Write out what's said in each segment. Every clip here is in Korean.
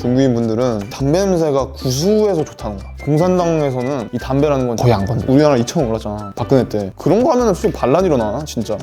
중국인 분들은 담배 냄새가 구수해서 좋다는 거야. 공산당에서는 이 담배라는 건 거의 안 건드. 우리나라 2천 원 올랐잖아. 박근혜 때. 그런 거 하면은 솔직히 반란 일어나, 진짜.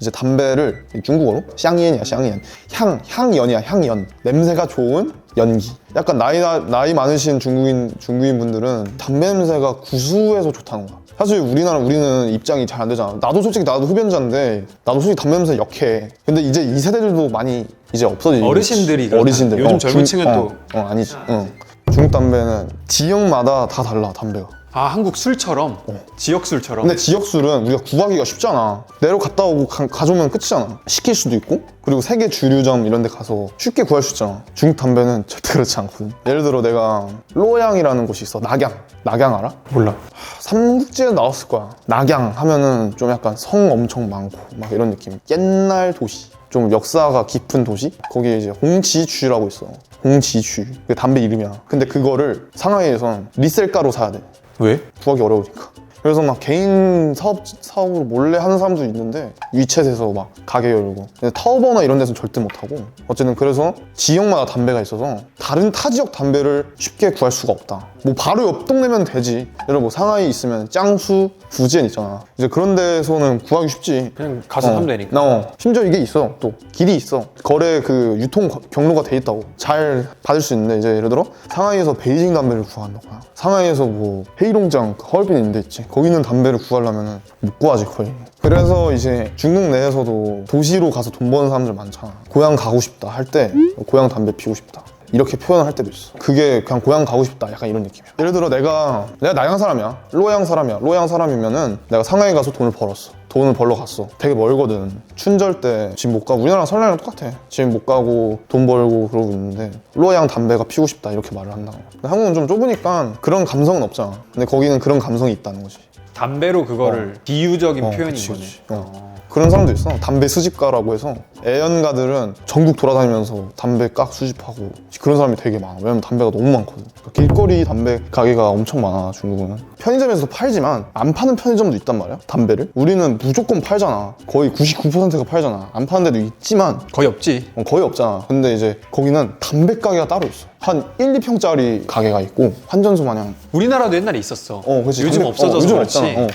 이제 담배를 중국어로 샹이엔이야 샹이엔 향 향연이야 향연 냄새가 좋은 연기. 약간 나이 나이 많으신 중국인 중국인 분들은 담배 냄새가 구수해서 좋다는 거야. 사실 우리나라 우리는 입장이 잘 안 되잖아. 나도 솔직히 나도 흡연자인데 나도 솔직히 담배 냄새 역해. 근데 이제 이 세대들도 많이 이제 없어지고 어르신들이. 어르신들. 요즘 젊은 층은 어, 또- 어 아니지. 어. 중국 담배는 지역마다 다 달라 담배가 아 한국 술처럼 지역 술처럼 근데 지역 술은 우리가 구하기가 쉽잖아. 내로 갔다 오고 가, 가져오면 끝이잖아. 시킬 수도 있고 그리고 세계 주류점 이런 데 가서 쉽게 구할 수 있잖아. 중국 담배는 절대 그렇지 않거든. 예를 들어 내가 로양이라는 곳이 있어. 낙양. 낙양 알아? 몰라 삼국지에 나왔을 거야. 낙양 하면은 좀 약간 성 엄청 많고 막 이런 느낌. 옛날 도시. 좀 역사가 깊은 도시? 거기에 이제 홍지취라고 있어. 홍지취. 그 담배 이름이야. 근데 그거를 상하이에선 리셀가로 사야 돼. 왜? 구하기 어려우니까. 그래서 막 개인 사업 사업으로 몰래 하는 사람도 있는데 위챗에서 막 가게 열고 근데 타오버나 이런 데서 절대 못 하고 어쨌든 그래서 지역마다 담배가 있어서 다른 타 지역 담배를 쉽게 구할 수가 없다. 뭐 바로 옆 동네면 되지. 예를 뭐 상하이 있으면 짱수, 부지엔 있잖아. 이제 그런 데서는 구하기 쉽지. 그냥 가서 사면 되니까 어, 심지어 이게 있어. 또 길이 있어. 거래 그 유통 거- 경로가 돼 있다고. 잘 받을 수 있는데 이제 예를 들어 상하이에서 베이징 담배를 구한다 거야. 상하이에서 뭐 헤이롱장 허얼빈 있는 데 있지. 거기는 담배를 구하려면 못 구하지 거의. 그래서 이제 중국 내에서도 도시로 가서 돈 버는 사람들 많잖아. 고향 가고 싶다 할 때 고향 담배 피우고 싶다. 이렇게 표현을 할 때도 있어. 그게 그냥 고향 가고 싶다. 약간 이런 느낌이야. 예를 들어 내가 내가 나양 사람이야. 로양 사람이야. 로양 사람이면은 내가 상하이 가서 돈을 벌었어. 돈을 벌러 갔어. 되게 멀거든. 춘절 때 집 못 가고 우리나라 설날이랑 똑같아. 집 못 가고 돈 벌고 그러고 있는데 로양 담배가 피고 싶다 이렇게 말을 한다고. 근데 한국은 좀 좁으니까 그런 감성은 없잖아. 근데 거기는 그런 감성이 있다는 거지. 담배로 그거를 비유적인 어, 표현인 그치, 거네 그치. 어. 그런 사람도 있어. 담배 수집가라고 해서 애연가들은 전국 돌아다니면서 담배 깍 수집하고 그런 사람이 되게 많아. 왜냐면 담배가 너무 많거든. 그러니까 길거리 담배 가게가 엄청 많아 중국은. 편의점에서 팔지만 안 파는 편의점도 있단 말이야. 담배를. 우리는 무조건 팔잖아. 거의 99%가 팔잖아. 안 파는 데도 있지만 거의 없지 어, 거의 없잖아. 근데 이제 거기는 담배 가게가 따로 있어. 한 1, 2평짜리 가게가 있고 환전소 마냥 우리나라도 옛날에 있었어 어, 그치. 요즘 담배- 없어져서 어, 요즘 그렇지 없잖아. 어.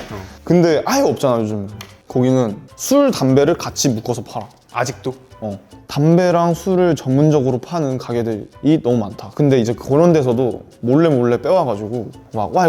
근데 아예 없잖아 요즘 거기는 술 담배를 같이 묶어서 팔아. 아직도? 어. 담배랑 술을 전문적으로 파는 가게들이 너무 많다. 근데 이제 그런 데서도 몰래 몰래 빼와가지고 막와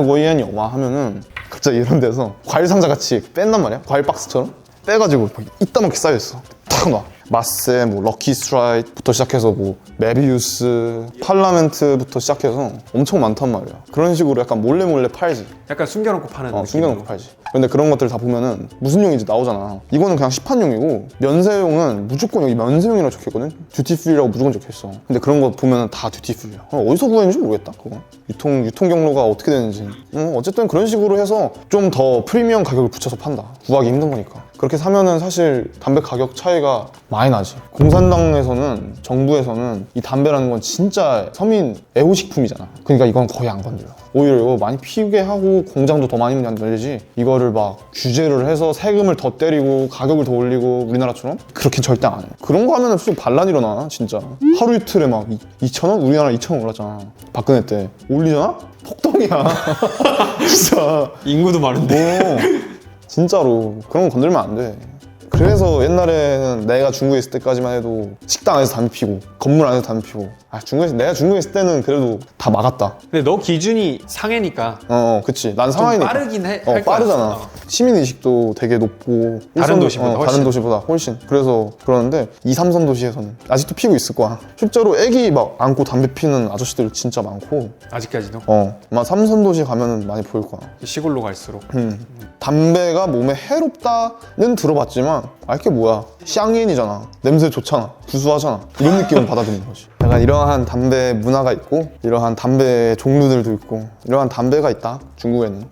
하면은 갑자기 이런 데서 과일 상자 같이 뺀단 말이야? 과일 박스처럼? 빼가지고 막 이따만게 쌓여있어 탁 놔. 마세, 뭐 럭키 스트라이크부터 시작해서 뭐 메비우스, 팔라멘트부터 시작해서 엄청 많단 말이야. 그런 식으로 약간 몰래 몰래 팔지. 약간 숨겨놓고 파는 어, 느낌으로. 숨겨놓고 팔지. 근데 그런 것들 다 보면은 무슨 용인지 나오잖아. 이거는 그냥 시판용이고 면세용은 무조건 여기 면세용이라고 적혀있거든. 듀티프리라고 무조건 적혀있어. 근데 그런 거 보면은 다 듀티프리야. 어, 어디서 구했는지 모르겠다. 그거. 유통 유통 경로가 어떻게 되는지. 어, 어쨌든 그런 식으로 해서 좀 더 프리미엄 가격을 붙여서 판다. 구하기 힘든 거니까. 그렇게 사면은 사실 담배 가격 차이가 많이 나지. 공산당에서는 정부에서는 이 담배라는 건 진짜 서민 애호식품이잖아. 그러니까 이건 거의 안 건드려. 오히려 이거 많이 피우게 하고 공장도 더 많이 만들지 이거를 막 규제를 해서 세금을 더 때리고 가격을 더 올리고 우리나라처럼 그렇게 절대 안 해. 그런 거 하면은 솔직히 반란 일어나 진짜. 하루 이틀에 막 2,000원? 우리나라 2,000원 올랐잖아. 박근혜 때. 올리잖아? 폭동이야. 진짜. 인구도 많은데 뭐 진짜로 그런 거 건들면 안 돼. 그래서 옛날에는 내가 중국에 있을 때까지만 해도 식당 안에서 담배 피고 건물 안에서 담배 피고 아 중국에 내가 중국에 있을 때는 그래도 다 막았다. 근데 너 기준이 상해니까 어, 어 그치. 난좀 상하이니까. 빠르긴 해, 어, 할 거야. 빠르잖아. 어. 시민 의식도 되게 높고 다른 일선- 도시보다 어, 훨씬. 다른 도시보다 훨씬. 그래서 그러는데 2, 3선 도시에서는 아직도 피고 있을 거야. 실제로 애기 막 안고 담배 피는 아저씨들 진짜 많고 아직까지도 어, 아마 3선 도시 가면은 많이 보일 거야. 시골로 갈수록 음. 담배가 몸에 해롭다는 들어봤지만 알게 뭐야 샹이엔이잖아 냄새 좋잖아 구수하잖아. 이런 느낌을 받아들이는 거지. 약간 이러한 담배 문화가 있고 이러한 담배 종류들도 있고 이러한 담배가 있다? 중국에는